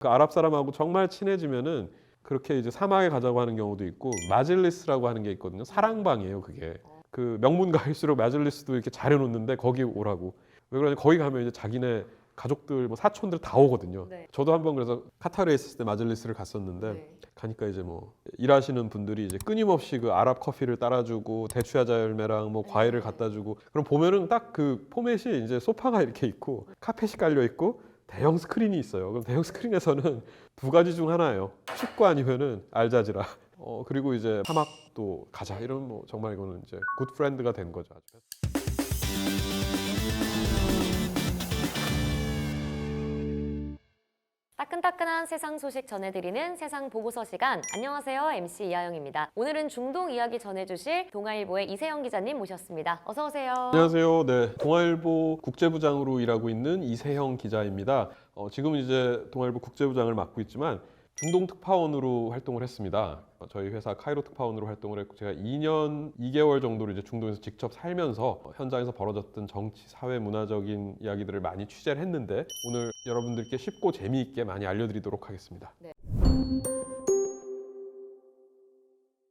그 아랍 사람하고 정말 친해지면은 그렇게 이제 사막에 가자고 하는 경우도 있고 마질리스라고 하는 게 있거든요. 사랑방이에요, 그게. 그 명문 가일수록 마질리스도 이렇게 잘해놓는데 거기 오라고. 왜 그러냐? 거기 가면 이제 자기네 가족들, 뭐 사촌들 다 오거든요. 네. 저도 한번 그래서 카타르에 있을 때 마질리스를 갔었는데 네. 가니까 이제 뭐 일하시는 분들이 이제 끊임없이 그 아랍 커피를 따라주고 대추야자 열매랑 뭐 과일을 갖다 주고 그럼 보면은 딱 그 포맷이 이제 소파가 이렇게 있고 카펫이 깔려 있고 대형 스크린이 있어요. 그럼 대형 스크린에서는 두 가지 중 하나예요. 축구 아니면은 알자지라. 어 그리고 이제 사막도 가자 이런 뭐 정말 이거는 이제 굿 프렌드가 된 거죠. 아주. 따끈따끈한 세상 소식 전해드리는 세상 보고서 시간. 안녕하세요. MC 이하영입니다. 오늘은 중동 이야기 전해주실 동아일보의 이세영 기자님 모셨습니다. 어서 오세요. 안녕하세요. 네, 동아일보 국제부장으로 일하고 있는 이세형 기자입니다. 어, 지금은 이제 동아일보 국제부장을 맡고 있지만 중동 특파원으로 활동을 했습니다. 어, 저희 회사 카이로 특파원으로 활동을 했고 제가 2년 2개월 정도를 이제 중동에서 직접 살면서 어, 현장에서 벌어졌던 정치, 사회, 문화적인 이야기들을 많이 취재를 했는데 오늘 여러분들께 쉽고 재미있게 많이 알려드리도록 하겠습니다.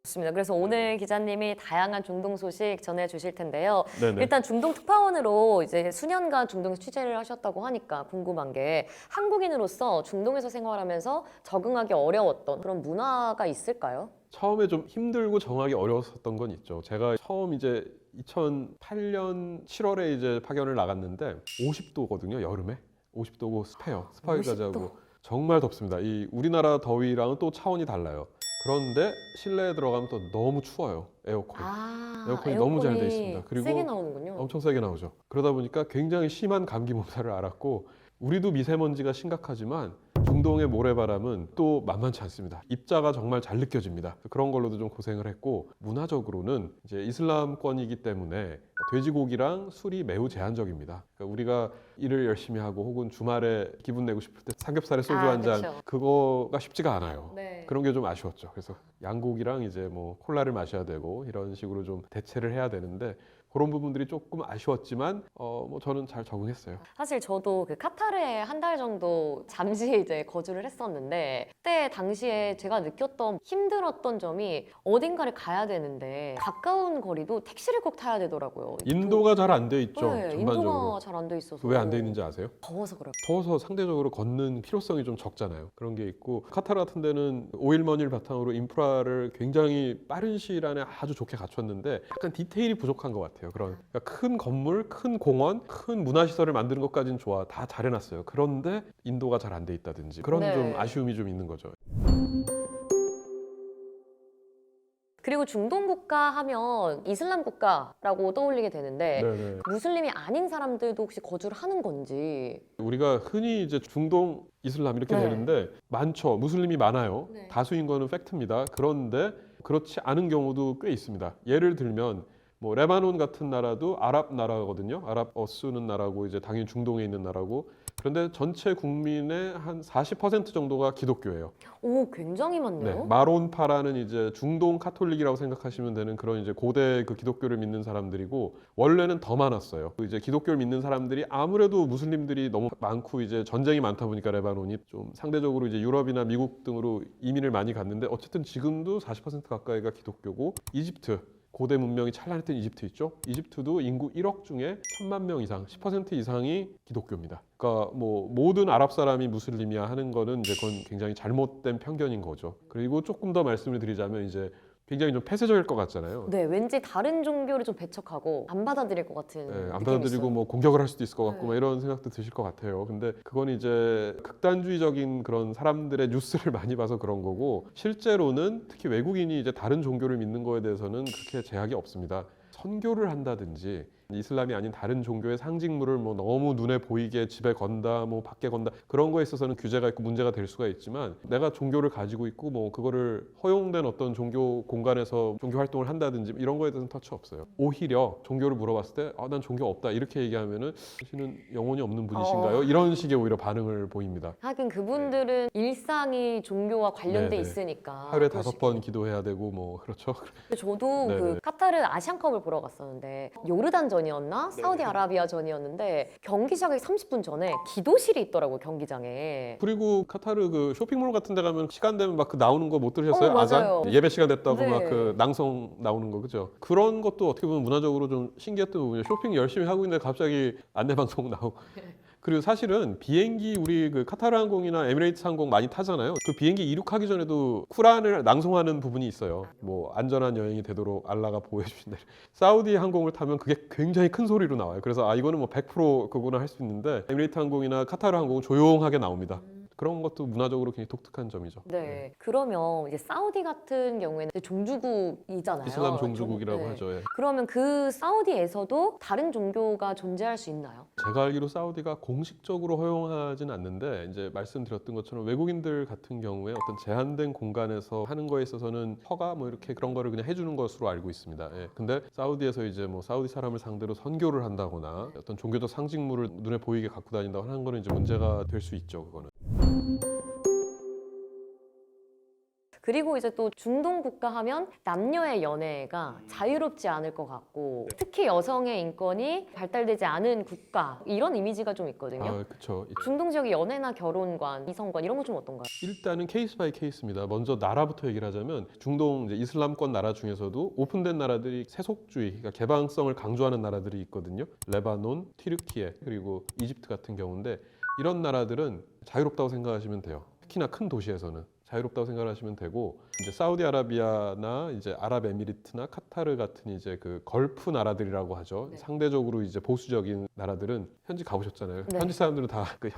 좋습니다. 그래서 오늘 기자님이 다양한 중동 소식 전해 주실 텐데요. 네네. 일단 중동 특파원으로 이제 수년간 중동에서 취재를 하셨다고 하니까 궁금한 게 한국인으로서 중동에서 생활하면서 적응하기 어려웠던 그런 문화가 있을까요? 처음에 좀 힘들고 정하기 어려웠었던 건 있죠. 제가 처음 이제 2008년 7월에 이제 파견을 나갔는데 50도거든요, 여름에. 50도고 습해요. 습하게 50도? 가자고. 정말 덥습니다. 이 우리나라 더위랑은 또 차원이 달라요. 그런데 실내에 들어가면 또 너무 추워요. 에어컨. 아, 에어컨이 너무 잘돼 에어컨이 있습니다. 그리고 세게 나오는군요. 엄청 세게 나오죠. 그러다 보니까 굉장히 심한 감기 몸살을 앓았고 우리도 미세먼지가 심각하지만 중동의 모래바람은 또 만만치 않습니다. 입자가 정말 잘 느껴집니다. 그런 걸로도 좀 고생을 했고 문화적으로는 이제 이슬람권이기 때문에 돼지고기랑 술이 매우 제한적입니다. 그러니까 우리가 일을 열심히 하고 혹은 주말에 기분 내고 싶을 때 삼겹살에 소주 아, 한잔 그쵸. 그거가 쉽지가 않아요. 네. 그런 게 좀 아쉬웠죠. 그래서 양고기랑 이제 뭐 콜라를 마셔야 되고 이런 식으로 좀 대체를 해야 되는데 그런 부분들이 조금 아쉬웠지만 어 뭐 저는 잘 적응했어요. 사실 저도 그 카타르에 한 달 정도 잠시 이제 거주를 했었는데 그때 당시에 제가 느꼈던 힘들었던 점이 어딘가를 가야 되는데 가까운 거리도 택시를 꼭 타야 되더라고요. 인도가 잘 안 돼 있죠. 네, 전반적으로. 인도가 잘 안 돼 있어서 왜 안 돼 있는지 아세요? 더워서 그래요. 더워서 상대적으로 걷는 필요성이 좀 적잖아요. 그런 게 있고 카타르 같은 데는 오일머니를 바탕으로 인프라를 굉장히 빠른 시일 안에 아주 좋게 갖췄는데 약간 디테일이 부족한 것 같아요. 그런 그러니까 큰 건물, 큰 공원, 큰 문화시설을 만드는 것까지는 좋아 다 잘해놨어요. 그런데 인도가 잘 안 돼 있다든지 그런 네. 좀 아쉬움이 좀 있는 거죠. 그리고 중동 국가 하면 이슬람 국가라고 떠올리게 되는데 네네. 무슬림이 아닌 사람들도 혹시 거주를 하는 건지 우리가 흔히 이제 중동 이슬람 이렇게 네. 되는데 많죠. 무슬림이 많아요. 네. 다수인 거는 팩트입니다. 그런데 그렇지 않은 경우도 꽤 있습니다. 예를 들면 뭐 레바논 같은 나라도 아랍 나라거든요. 아랍 어 쓰는 나라고 이제 당연히 중동에 있는 나라고. 그런데 전체 국민의 한 40% 정도가 기독교예요. 오 굉장히 네, 많네요. 마론파라는 이제 중동 카톨릭이라고 생각하시면 되는 그런 이제 고대 그 기독교를 믿는 사람들이고 원래는 더 많았어요. 그 이제 기독교를 믿는 사람들이 아무래도 무슬림들이 너무 많고 이제 전쟁이 많다 보니까 레바논이 좀 상대적으로 이제 유럽이나 미국 등으로 이민을 많이 갔는데 어쨌든 지금도 40% 가까이가 기독교고 이집트 고대 문명이 찬란했던 이집트 있죠? 이집트도 인구 1억 중에 천만 명 이상, 10% 이상이 기독교입니다. 그러니까 뭐 모든 아랍 사람이 무슬림이야 하는 거는 이제 그건 굉장히 잘못된 편견인 거죠. 그리고 조금 더 말씀을 드리자면 이제 굉장히 좀 폐쇄적일 것 같잖아요. 네, 왠지 다른 종교를 좀 배척하고 안 받아들일 것 같은 네, 안 느낌이 받아들이고 있어요. 뭐 공격을 할 수도 있을 것 같고 네. 뭐 이런 생각도 드실 것 같아요. 근데 그건 이제 극단주의적인 그런 사람들의 뉴스를 많이 봐서 그런 거고 실제로는 특히 외국인이 이제 다른 종교를 믿는 거에 대해서는 그렇게 제약이 없습니다. 선교를 한다든지 이슬람이 아닌 다른 종교의 상징물을 뭐 너무 눈에 보이게 집에 건다, 뭐 밖에 건다 그런 거에 있어서는 규제가 있고 문제가 될 수가 있지만 내가 종교를 가지고 있고 뭐 그거를 허용된 어떤 종교 공간에서 종교 활동을 한다든지 이런 거에 대해서는 터치 없어요. 오히려 종교를 물어봤을 때 아 난 종교 없다 이렇게 얘기하면은 당신은 영혼이 없는 분이신가요? 어. 이런 식의 오히려 반응을 보입니다. 하긴 그분들은 일상이 종교와 관련돼 네, 네. 있으니까 하루에 다섯 번. 기도해야 되고 뭐 그렇죠. 저도 네, 그 네. 카타르 아시안컵을 보러 갔었는데 요르단전이 전이었나? 사우디아라비아 전이었는데 경기 시작하기 30분 전에 기도실이 있더라고 요 경기장에. 그리고 카타르 그 쇼핑몰 같은 데 가면 시간 되면 막 그 나오는 거 못 들으셨어요? 어, 맞아요. 아잔? 예배 시간 됐다고 네. 막 그 낭송 나오는 거 그죠? 그런 것도 어떻게 보면 문화적으로 좀 신기했던 부분이에요. 쇼핑 열심히 하고 있는데 갑자기 안내 방송 나오고 그리고 사실은 비행기 우리 그 카타르 항공이나 에미레이트 항공 많이 타잖아요. 그 비행기 이륙하기 전에도 쿠란을 낭송하는 부분이 있어요. 뭐 안전한 여행이 되도록 알라가 보호해 주신다. 사우디 항공을 타면 그게 굉장히 큰 소리로 나와요. 그래서 아 이거는 뭐 100% 그거나 할 수 있는데 에미레이트 항공이나 카타르 항공은 조용하게 나옵니다. 그런 것도 문화적으로 굉장히 독특한 점이죠. 네. 그러면 이제 사우디 같은 경우에는 종주국이잖아요. 이슬람 종주국이라고 종- 네. 하죠. 예. 그러면 그 사우디에서도 다른 종교가 존재할 수 있나요? 제가 알기로 사우디가 공식적으로 허용하진 않는데 이제 말씀드렸던 것처럼 외국인들 같은 경우에 어떤 제한된 공간에서 하는 거에 있어서는 허가 뭐 이렇게 그런 거를 그냥 해주는 것으로 알고 있습니다. 예. 근데 사우디에서 이제 뭐 사우디 사람을 상대로 선교를 한다거나 어떤 종교적 상징물을 눈에 보이게 갖고 다닌다고 하는 거는 이제 문제가 될 수 있죠. 그거는. 그리고 이제 또 중동 국가 하면 남녀의 연애가 음. 자유롭지 않을 것 같고 네. 특히 여성의 인권이 발달되지 않은 국가 이런 이미지가 좀 있거든요. 아, 그렇죠. 중동 지역의 연애나 결혼관, 이성관 이런 거 좀 어떤가요? 일단은 케이스 바이 케이스입니다. 먼저 나라부터 얘기를 하자면 중동 이제 이슬람권 나라 중에서도 오픈된 나라들이 세속주의, 그러니까 개방성을 강조하는 나라들이 있거든요. 레바논, 튀르키예 그리고 이집트 같은 경우인데 이런 나라들은 자유롭다고 생각하시면 돼요. 특히나 큰 도시에서는 자유롭다고 생각하시면 되고 이제 사우디아라비아나 이제 아랍에미리트나 카타르 같은 이제 그 걸프 나라들이라고 하죠. 네. 상대적으로 이제 보수적인 나라들은 현지 가보셨잖아요. 네. 현지 사람들은 다그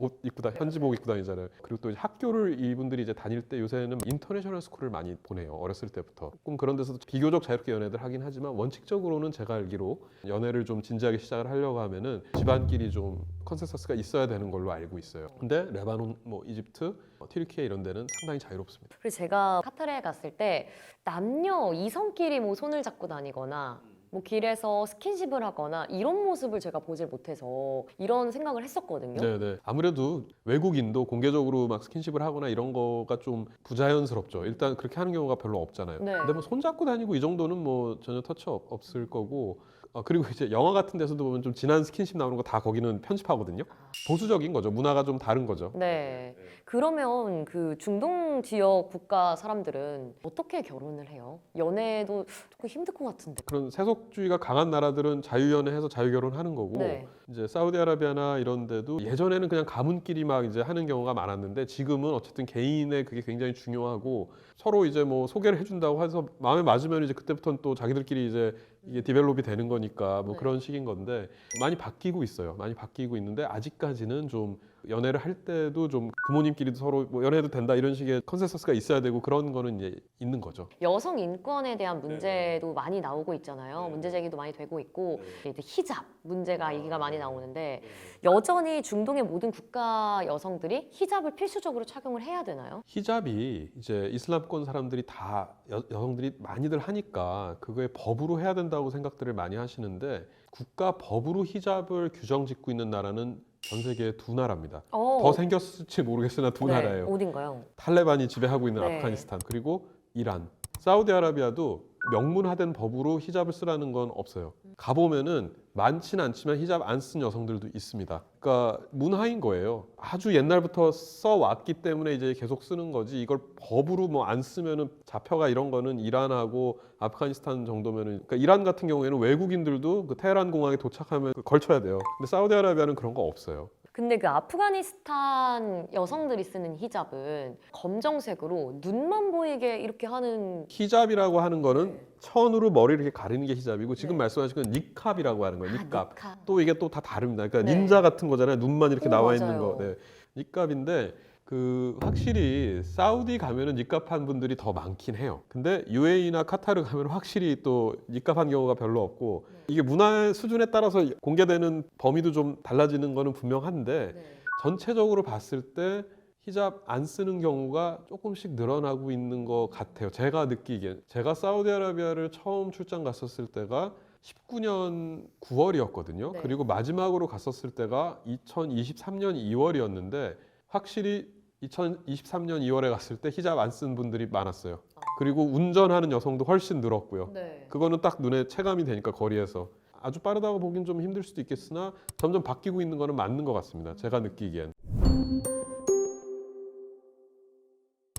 옷 입고 다 현지복 입고 다니잖아요. 그리고 또 이제 학교를 이분들이 이제 다닐 때 요새는 인터내셔널 스쿨을 많이 보내요. 어렸을 때부터. 조금 그런 데서도 비교적 자유롭게 연애들 하긴 하지만 원칙적으로는 제가 알기로 연애를 좀 진지하게 시작을 하려고 하면은 집안끼리 좀 컨센서스가 있어야 되는 걸로 알고 있어요. 근데 레바논, 뭐 이집트, 뭐 튀르키예 이런 데는 상당히 자유롭습니다. 그리고 제가 카타르에 갔을 때 남녀 이성끼리 뭐 손을 잡고 다니거나 뭐 길에서 스킨십을 하거나 이런 모습을 제가 보질 못해서 이런 생각을 했었거든요. 네네. 아무래도 외국인도 공개적으로 막 스킨십을 하거나 이런 거가 좀 부자연스럽죠. 일단 그렇게 하는 경우가 별로 없잖아요. 네. 근데 뭐 손잡고 다니고 이 정도는 뭐 전혀 터치 없, 없을 거고. 어, 그리고 이제 영화 같은 데서도 보면 좀 진한 스킨십 나오는 거 다 거기는 편집하거든요. 보수적인 거죠. 문화가 좀 다른 거죠. 네. 그러면 그 중동 지역 국가 사람들은 어떻게 결혼을 해요? 연애도 조금 힘들 것 같은데. 그런 세속주의가 강한 나라들은 자유연애해서 자유결혼하는 거고 네. 이제 사우디아라비아나 이런 데도 예전에는 그냥 가문끼리 막 이제 하는 경우가 많았는데 지금은 어쨌든 개인의 그게 굉장히 중요하고 서로 이제 뭐 소개를 해준다고 해서 마음에 맞으면 이제 그때부터는 또 자기들끼리 이제 이게 디벨롭이 되는 거니까 뭐 네. 그런 식인 건데 많이 바뀌고 있어요. 많이 바뀌고 있는데 아직까지는 좀 연애를 할 때도 좀 부모님끼리도 서로 뭐 연애해도 된다 이런 식의 컨센서스가 있어야 되고 그런 거는 이제 있는 거죠. 여성 인권에 대한 문제도 많이 나오고 있잖아요. 네. 문제 제기도 많이 되고 있고 이제 히잡 문제가 얘기가 많이 나오는데 여전히 중동의 모든 국가 여성들이 히잡을 필수적으로 착용을 해야 되나요? 히잡이 이제 이슬람권 사람들이 다 여, 여성들이 많이들 하니까 그거에 법으로 해야 된다고 생각들을 많이 하시는데 국가 법으로 히잡을 규정 짓고 있는 나라는 전 세계에 두 나라입니다. 어, 더 생겼을지 모르겠으나 두 네, 나라예요. 어딘가요? 탈레반이 지배하고 있는 네. 아프가니스탄 그리고 이란, 사우디아라비아도 명문화된 법으로 히잡을 쓰라는 건 없어요. 가보면은 많지는 않지만 히잡 안 쓴 여성들도 있습니다. 그러니까 문화인 거예요. 아주 옛날부터 써왔기 때문에 이제 계속 쓰는 거지. 이걸 법으로 뭐 안 쓰면은 잡혀가 이런 거는 이란하고 아프가니스탄 정도면은 그러니까 이란 같은 경우에는 외국인들도 그 테헤란 공항에 도착하면 그 걸쳐야 돼요. 근데 사우디아라비아는 그런 거 없어요. 근데 그 아프가니스탄 여성들이 쓰는 히잡은 검정색으로 눈만 보이게 이렇게 하는 히잡이라고 하는 거는 네. 천으로 머리를 이렇게 가리는 게 히잡이고 지금 네. 말씀하신 건 니캅이라고 하는 거예요. 아, 니캅. 니캅. 또 이게 또 다 다릅니다. 그러니까 네. 닌자 같은 거잖아요. 눈만 이렇게 오, 나와 있는 맞아요. 거. 네. 니캅인데 그 확실히 사우디 가면은 니캅한 분들이 더 많긴 해요. 근데 UAE나 카타르 가면 확실히 또 니캅한 경우가 별로 없고 네. 이게 문화의 수준에 따라서 공개되는 범위도 좀 달라지는 거는 분명한데 네. 전체적으로 봤을 때 히잡 안 쓰는 경우가 조금씩 늘어나고 있는 것 같아요. 제가 느끼기엔 제가 사우디아라비아를 처음 출장 갔었을 때가 19년 9월이었거든요. 네. 그리고 마지막으로 갔었을 때가 2023년 2월이었는데 확실히 2023년 2월에 갔을 때 히잡 안 쓴 분들이 많았어요. 그리고 운전하는 여성도 훨씬 늘었고요. 네. 그거는 딱 눈에 체감이 되니까 거리에서 아주 빠르다고 보긴 좀 힘들 수도 있겠으나 점점 바뀌고 있는 거는 맞는 것 같습니다. 제가 느끼기엔.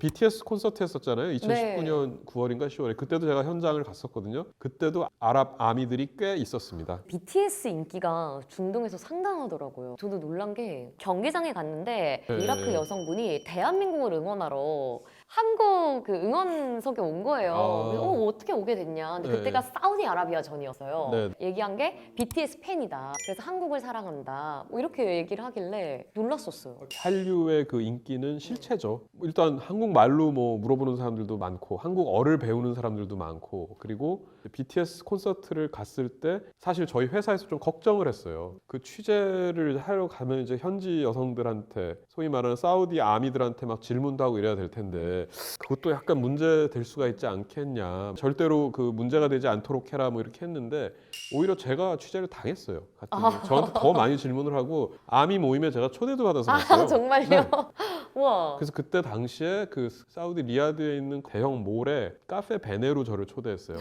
BTS 콘서트 했었잖아요. 2019년 9월인가 10월에 그때도 제가 현장을 갔었거든요. 그때도 아랍 아미들이 꽤 있었습니다. BTS 인기가 중동에서 상당하더라고요. 저도 놀란 게 경기장에 갔는데 네. 이라크 여성분이 대한민국을 응원하러 한국 그 응원석에 온 거예요. 아. 그래서 어, 어떻게 오게 됐냐. 근데 네. 그때가 사우디아라비아 전이었어요. 네. 얘기한 게 BTS 팬이다. 그래서 한국을 사랑한다. 뭐 이렇게 얘기를 하길래 놀랐었어요. 한류의 그 인기는 실체죠. 일단 한국 말로 뭐 물어보는 사람들도 많고 한국어를 배우는 사람들도 많고 그리고 BTS 콘서트를 갔을 때 사실 저희 회사에서 좀 걱정을 했어요. 그 취재를 하러 가면 이제 현지 여성들한테 소위 말하는 사우디 아미들한테 막 질문도 하고 이래야 될 텐데 그것도 약간 문제 될 수가 있지 않겠냐. 절대로 그 문제가 되지 않도록 해라 뭐 이렇게 했는데 오히려 제가 취재를 당했어요. 갔더니 저한테 더 많이 질문을 하고 아미 모임에 제가 초대도 받아서 갔어요. 아 정말요? 우와. 그래서 그때 당시에 그 사우디 리야드에 있는 대형 몰에 카페 베네로 저를 초대했어요.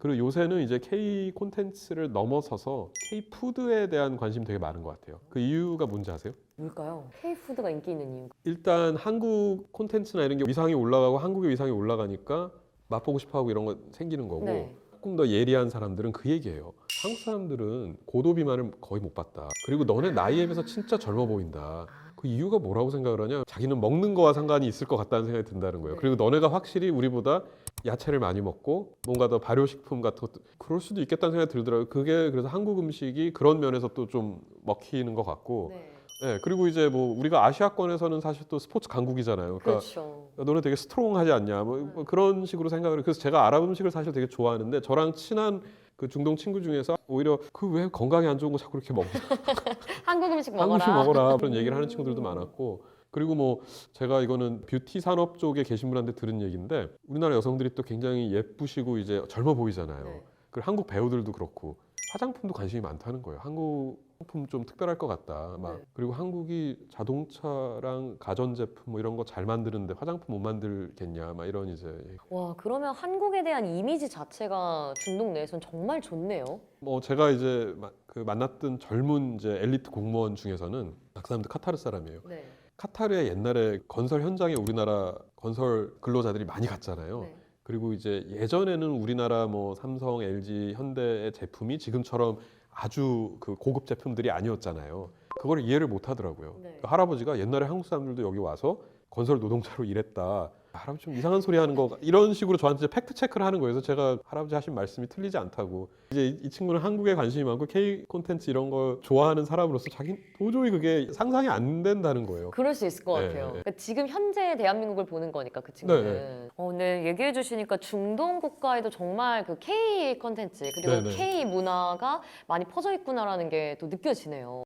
그리고 요새는 이제 K 콘텐츠를 넘어서서 K 푸드에 대한 관심 되게 많은 것 같아요. 그 이유가 뭔지 아세요? 뭘까요? K푸드가 인기 있는 이유. 일단 한국 콘텐츠나 이런 게 위상이 올라가고 한국의 위상이 올라가니까 맛보고 싶어하고 이런 거 생기는 거고 네. 조금 더 예리한 사람들은 그 얘기예요. 한국 사람들은 고도 비만을 거의 못 봤다. 그리고 너네 나이에 비해서 진짜 젊어 보인다. 그 이유가 뭐라고 생각을 하냐? 자기는 먹는 거와 상관이 있을 것 같다는 생각이 든다는 거예요. 네. 그리고 너네가 확실히 우리보다 야채를 많이 먹고 뭔가 더 발효식품 같은 것도 그럴 수도 있겠다는 생각이 들더라고요. 그게 그래서 한국 음식이 그런 면에서 또 좀 먹히는 것 같고, 네. 네, 그리고 이제 뭐 우리가 아시아권에서는 사실 또 스포츠 강국이잖아요. 그러니까 그렇죠. 야, 너네 되게 스트롱하지 않냐 뭐, 뭐 그런 식으로 생각을 해요. 그래서 제가 아랍 음식을 사실 되게 좋아하는데 저랑 친한 그 중동 친구 중에서 오히려 그 왜 건강에 안 좋은 거 자꾸 이렇게 먹냐 한국 음식 먹어라. 한국 음식 먹어라 그런 얘기를 하는 친구들도 많았고 그리고 뭐 제가 이거는 뷰티 산업 쪽에 계신 분한테 들은 얘기인데 우리나라 여성들이 또 굉장히 예쁘시고 이제 젊어 보이잖아요. 네. 그리고 한국 배우들도 그렇고 화장품도 관심이 많다는 거예요. 한국 상품 좀 특별할 것 같다. 막 네. 그리고 한국이 자동차랑 가전 제품 뭐 이런 거 잘 만드는데 화장품 못 만들겠냐. 막 이런 이제 와 그러면 한국에 대한 이미지 자체가 중동 내에선 정말 좋네요. 뭐 제가 이제 마- 그 만났던 젊은 이제 엘리트 공무원 중에서는 그 사람들 카타르 사람이에요. 네. 카타르에 옛날에 건설 현장에 우리나라 건설 근로자들이 많이 갔잖아요. 네. 그리고 이제 예전에는 우리나라 뭐 삼성, LG, 현대의 제품이 지금처럼 아주 그 고급 제품들이 아니었잖아요. 그걸 이해를 못 하더라고요. 네. 그 할아버지가 옛날에 한국 사람들도 여기 와서 건설 노동자로 일했다. 할아버지 좀 이상한 소리 하는 거 이런 식으로 저한테 팩트 체크를 하는 거예요. 그래서 제가 할아버지 하신 말씀이 틀리지 않다고 이제 이, 이 친구는 한국에 관심이 많고 K 콘텐츠 이런 거 좋아하는 사람으로서 자기 도저히 그게 상상이 안 된다는 거예요. 그럴 수 있을 것 네, 같아요. 네. 그러니까 지금 현재 대한민국을 보는 거니까 그 친구는. 네, 어, 오늘 얘기해 주시니까 중동 국가에도 정말 그 K 컨텐츠 그리고 네, 네. K 문화가 많이 퍼져 있구나라는 게 또 느껴지네요.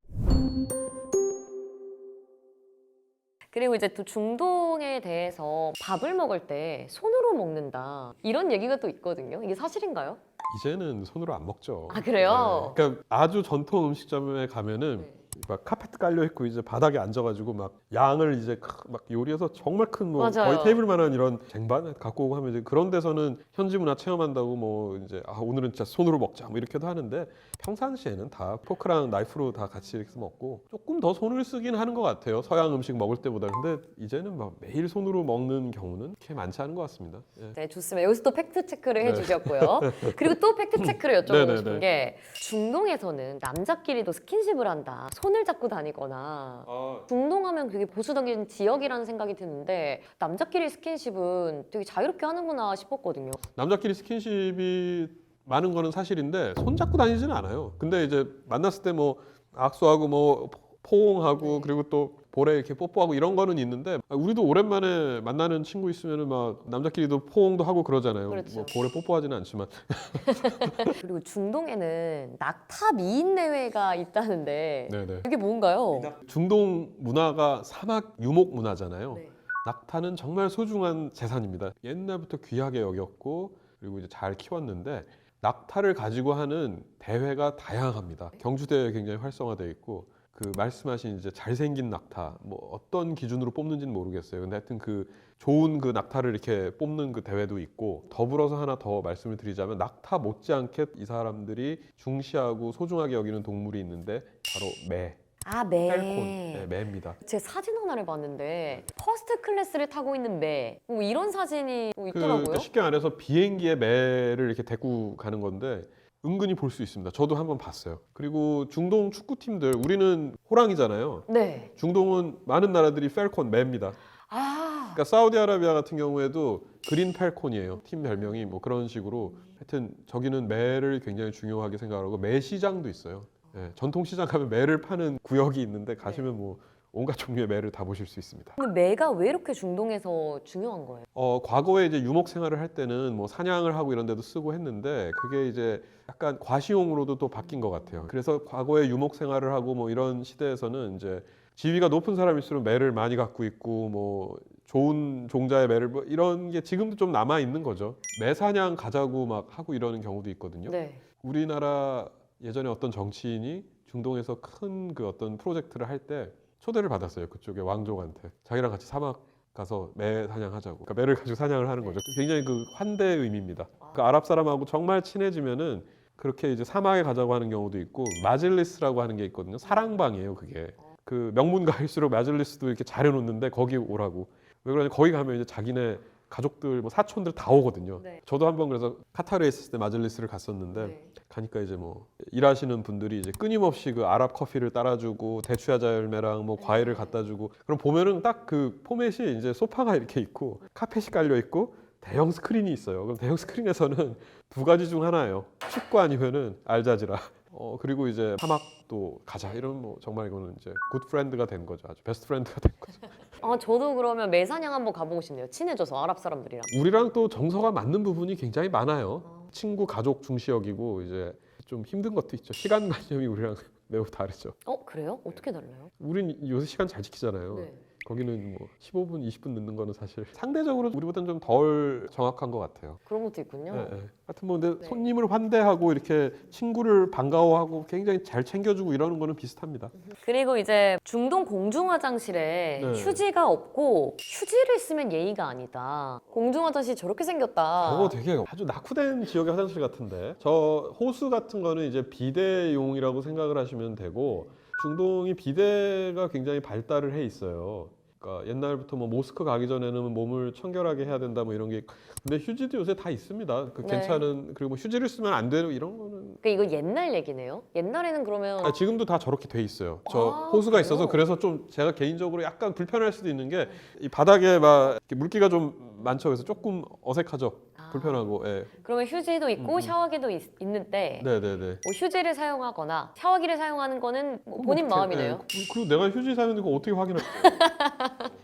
그리고 이제 또 중동에 대해서 밥을 먹을 때 손으로 먹는다 이런 얘기가 또 있거든요. 이게 사실인가요? 이제는 손으로 안 먹죠. 아, 그래요? 네. 그러니까 아주 전통 음식점에 가면은 네. 막 카페트 깔려 있고 이제 바닥에 앉아가지고 막 양을 이제 크- 막 요리해서 정말 큰 뭐 맞아요. 거의 테이블만한 이런 쟁반 갖고 오고 하면 이제 그런 데서는 현지 문화 체험한다고 뭐 이제 아 오늘은 진짜 손으로 먹자 뭐 이렇게도 하는데 평상시에는 다 포크랑 나이프로 다 같이 이렇게 먹고 조금 더 손을 쓰긴 하는 것 같아요 서양 음식 먹을 때보다 근데 이제는 막 매일 손으로 먹는 경우는 그렇게 많지 않은 것 같습니다. 예. 네, 좋습니다. 여기서 또 팩트 체크를 네. 해주셨고요. 그리고 또 팩트 체크를 여쭤보고 싶은 네. 게 중동에서는 남자끼리도 스킨십을 한다. 손을 잡고 다니거나 중동하면 되게 보수적인 지역이라는 생각이 드는데 남자끼리 스킨십은 되게 자유롭게 하는구나 싶었거든요. 남자끼리 스킨십이 많은 거는 사실인데 손 잡고 다니지는 않아요. 근데 이제 만났을 때 뭐 악수하고 뭐 포옹하고 네. 그리고 또 볼에 이렇게 뽀뽀하고 이런 거는 있는데 아, 우리도 오랜만에 만나는 친구 있으면은 막 남자끼리도 포옹도 하고 그러잖아요. 그렇죠. 뭐 볼에 뽀뽀하지는 않지만 그리고 중동에는 낙타 미인 내외가 있다는데 네네. 이게 뭔가요? 중동 문화가 사막 유목 문화잖아요. 네. 낙타는 정말 소중한 재산입니다. 옛날부터 귀하게 여겼고 그리고 이제 잘 키웠는데 낙타를 가지고 하는 대회가 다양합니다. 경주대회 굉장히 활성화되어 있고 그 말씀하신 이제 잘생긴 낙타 뭐 어떤 기준으로 뽑는지는 모르겠어요. 근데 하여튼 그 좋은 그 낙타를 이렇게 뽑는 그 대회도 있고 더불어서 하나 더 말씀을 드리자면 낙타 못지않게 이 사람들이 중시하고 소중하게 여기는 동물이 있는데 바로 매, 아, 매. 펠콘, 네, 매입니다. 제 사진 하나를 봤는데 퍼스트 클래스를 타고 있는 매. 뭐 이런 사진이 뭐 그 있더라고요. 쉽게 말해서 비행기에 매를 이렇게 데리고 가는 건데 은근히 볼 수 있습니다. 저도 한번 봤어요. 그리고 중동 축구팀들 우리는 호랑이잖아요. 네. 중동은 많은 나라들이 펠콘 매입니다. 아. 그러니까 사우디아라비아 같은 경우에도 그린 펠콘이에요. 팀 별명이 뭐 그런 식으로 하여튼 저기는 매를 굉장히 중요하게 생각하고 매 시장도 있어요. 예, 전통 시장 가면 매를 파는 구역이 있는데 가시면 뭐 온갖 종류의 매를 다 보실 수 있습니다. 근데 매가 왜 이렇게 중동에서 중요한 거예요? 어, 과거에 이제 유목 생활을 할 때는 뭐 사냥을 하고 이런 데도 쓰고 했는데 그게 이제 약간 과시용으로도 또 바뀐 것 같아요. 그래서 과거에 유목 생활을 하고 뭐 이런 시대에서는 이제 지위가 높은 사람일수록 매를 많이 갖고 있고 뭐 좋은 종자의 매를 뭐 이런 게 지금도 좀 남아 있는 거죠. 매 사냥 가자고 막 하고 이러는 경우도 있거든요. 네. 우리나라 예전에 어떤 정치인이 중동에서 큰 그 어떤 프로젝트를 할때 초대를 받았어요. 그쪽에 왕족한테 자기랑 같이 사막 가서 매 사냥하자고. 그러니까 매를 가지고 사냥을 하는 거죠. 굉장히 그 환대의 의미입니다. 그 아랍 사람하고 정말 친해지면은 그렇게 이제 사막에 가자고 하는 경우도 있고 마질리스라고 하는 게 있거든요. 사랑방이에요, 그게. 그 명문 가일수록 마질리스도 이렇게 잘해놓는데 거기 오라고. 왜 그러냐? 거기 가면 이제 자기네 가족들, 뭐 사촌들 다 오거든요. 네. 저도 한번 그래서 카타르에 있을 때 마질리스를 갔었는데 네. 가니까 이제 뭐 일하시는 분들이 이제 끊임없이 그 아랍 커피를 따라주고 대추야자 열매랑 뭐 과일을 갖다 주고 그럼 보면은 딱 그 포맷이 이제 소파가 이렇게 있고 카펫이 깔려 있고 대형 스크린이 있어요. 그럼 대형 스크린에서는 두 가지 중 하나예요. 축구 아니면은 알자지라. 어 그리고 이제 사막도 가자 이런 뭐 정말 이거는 이제 굿 프렌드가 된 거죠. 아주 베스트 프렌드가 된 거죠. 아 저도 그러면 매 사냥 한번 가보고 싶네요. 친해져서 아랍 사람들이랑. 우리랑 또 정서가 맞는 부분이 굉장히 많아요. 친구 가족 중시 여기고 이제 좀 힘든 것도 있죠. 시간 관념이 우리랑 매우 다르죠. 어 그래요? 어떻게 달라요? 우린 요새 시간 잘 지키잖아요. 네. 거기는 뭐 15분, 20분 늦는 거는 사실 상대적으로 우리보다는 좀 덜 정확한 것 같아요. 그런 것도 있군요. 예, 예. 하여튼 뭐 근데 네. 손님을 환대하고 이렇게 친구를 반가워하고 굉장히 잘 챙겨주고 이러는 거는 비슷합니다. 그리고 이제 중동 공중 화장실에 네. 휴지가 없고 휴지를 쓰면 예의가 아니다. 공중 화장실 저렇게 생겼다. 저거 되게 아주 낙후된 지역의 화장실 같은데 저 호수 같은 거는 이제 비대용이라고 생각을 하시면 되고 중동이 비대가 굉장히 발달을 해 있어요. 그러니까 옛날부터 뭐 모스크 가기 전에는 몸을 청결하게 해야 된다 뭐 이런 게 근데 휴지도 요새 다 있습니다. 그 네. 괜찮은 그리고 뭐 휴지를 쓰면 안 되는 이런 거는 그러니까 이거 옛날 얘기네요. 옛날에는 그러면 아, 지금도 다 저렇게 돼 있어요. 저 아, 호수가? 있어서 그래서 좀 제가 개인적으로 약간 불편할 수도 있는 게 이 바닥에 막 이렇게 물기가 좀 많죠. 그래서 조금 어색하죠. 아, 불편하고. 예. 그러면 휴지도 있고 음, 음. 샤워기도 있, 있는데 네, 네, 네. 뭐 휴지를 사용하거나 샤워기를 사용하는 거는 뭐 본인 뭐, 마음이네요. 예. 그리고 내가 휴지 사면 이거 어떻게 확인할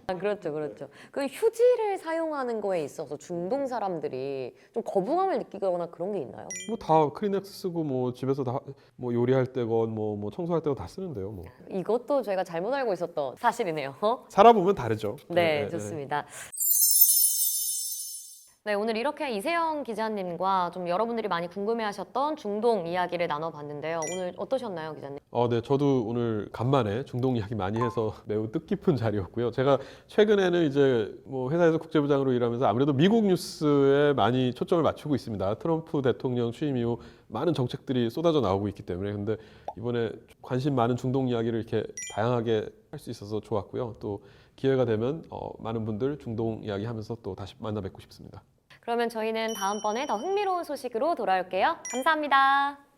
아, 그렇죠, 그렇죠. 그 휴지를 사용하는 거에 있어서 중동 사람들이 좀 거부감을 느끼거나 그런 게 있나요? 뭐다 크리넥스 쓰고 뭐 집에서 다 뭐 요리할 때건 뭐, 뭐 청소할 때건 다 쓰는데요. 뭐 이것도 제가 잘못 알고 있었던 사실이네요. 살아보면 다르죠. 네, 예, 예, 좋습니다. 네, 오늘 이렇게 이세영 기자님과 좀 여러분들이 많이 궁금해하셨던 중동 이야기를 나눠봤는데요. 오늘 어떠셨나요, 기자님? 어, 네, 저도 오늘 간만에 중동 이야기 많이 해서 매우 뜻깊은 자리였고요. 제가 최근에는 이제 뭐 회사에서 국제부장으로 일하면서 아무래도 미국 뉴스에 많이 초점을 맞추고 있습니다. 트럼프 대통령 취임 이후 많은 정책들이 쏟아져 나오고 있기 때문에 근데 이번에 관심 많은 중동 이야기를 이렇게 다양하게 할 수 있어서 좋았고요. 또 기회가 되면 어, 많은 분들 중동 이야기 하면서 또 다시 만나 뵙고 싶습니다. 그러면 저희는 다음번에 더 흥미로운 소식으로 돌아올게요. 감사합니다.